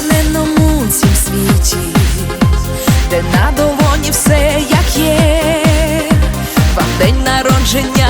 незбагненному цім світі, де на долоні все як є, вам день народження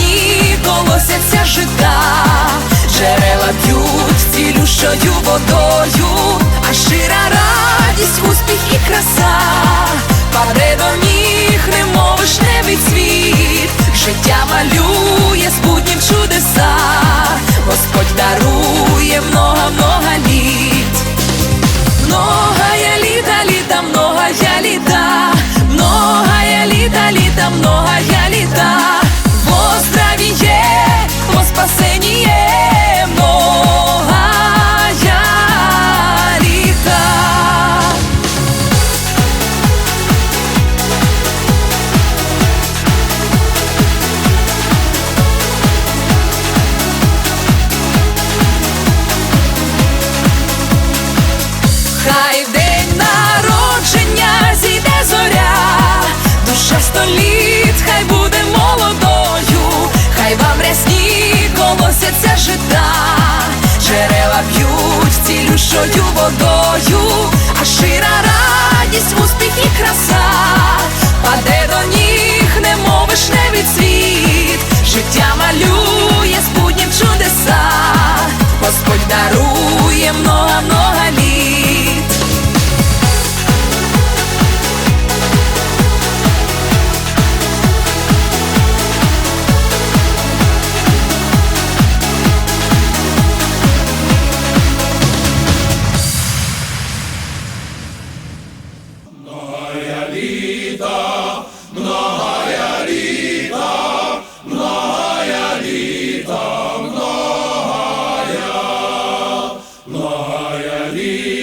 рясні колосяться жита, джерела б'ють цілющою водою, а щира радість, серця жита, джерела б'ють цілющою водою, а шира радість, успіх і краса.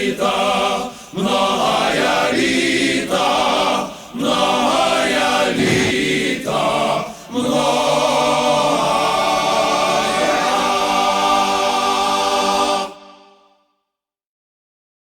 світа.